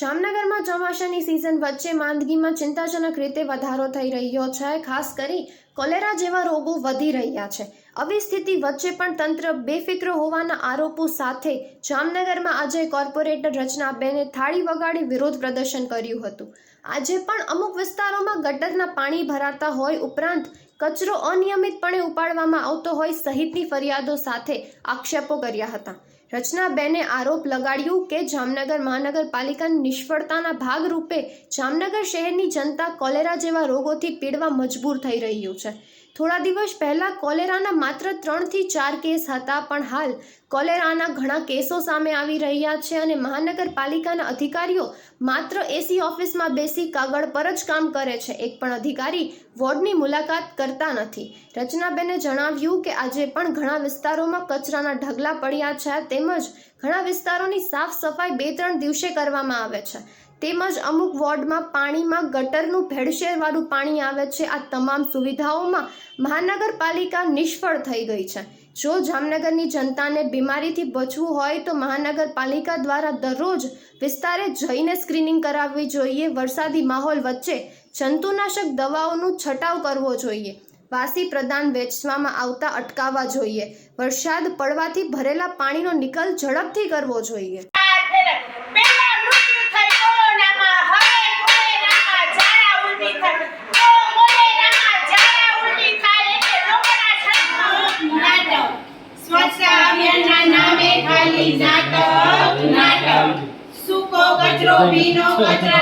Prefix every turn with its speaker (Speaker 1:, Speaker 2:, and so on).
Speaker 1: જામનગરમાં ચોમાસાની સિઝન વચ્ચે માંદગીમાં ચિંતાજનક રીતે વધારો થઈ રહ્યો છે. ખાસ કરી કોલેરા જેવા રોગો વધી રહ્યા છે. આવી સ્થિતિ વચ્ચે પણ તંત્ર બેફિક્ર હોવાના આરોપો સાથે જામનગરમાં આજે કોર્પોરેટર રચનાબેને થાળી વગાડી વિરોધ પ્રદર્શન કર્યું હતું. આજે પણ અમુક વિસ્તારોમાં ગટરના પાણી ભરાતા હોય ઉપરાંત કચરો અનિયમિતપણે ઉપાડવામાં આવતો હોય સહિતની ફરિયાદો સાથે આક્ષેપો કર્યા હતા. રચનાબેને આરોપ લગાડ્યું કે જામનગર મહાનગરપાલિકાની નિષ્ફળતાના ભાગરૂપે જામનગર શહેરની જનતા કોલેરા જેવા રોગોથી પીડવા મજબૂર થઈ રહ્યું છે. થોડા દિવસ પહેલાં કોલેરાના માત્ર ત્રણથી ચાર કેસ હતા, પણ હાલ કોલેરાના ઘણા કેસો સામે આવી રહ્યા છે અને મહાનગરપાલિકાના અધિકારીઓ માત્ર એસી ઓફિસમાં બેસી કાગળ પર જ કામ કરે છે. એક પણ અધિકારી વોર્ડની મુલાકાત કરતા નથી. રચનાબેને જણાવ્યું કે આજે પણ ઘણા વિસ્તારોમાં કચરાના ઢગલા પડ્યા છે. તેમજ ઘણા વિસ્તારોની સાફ સફાઈ બે ત્રણ દિવસે કરવામાં આવે છે. તેમજ અમુક વોર્ડમાં પાણીમાં ગટરનું ભેળસેળવાળું પાણી આવે છે. આ તમામ સુવિધાઓમાં મહાનગરપાલિકા નિષ્ફળ થઈ ગઈ છે. જો જામનગરની જનતાને બીમારીથી બચવું હોય તો મહાનગરપાલિકા દ્વારા દરરોજ વિસ્તારે જઈને સ્ક્રીનિંગ કરાવવી જોઈએ. વરસાદી માહોલ વચ્ચે જંતુનાશક દવાઓનું છંટાવ કરવો જોઈએ. વાસી પ્રદાન વેચવામાં આવતા અટકાવવા જોઈએ. વરસાદ પડવાથી ભરેલા પાણીનો નિકાલ ઝડપથી કરવો જોઈએ.
Speaker 2: નાટક. નાટક સૂકો કચરો, ભીનો કચરો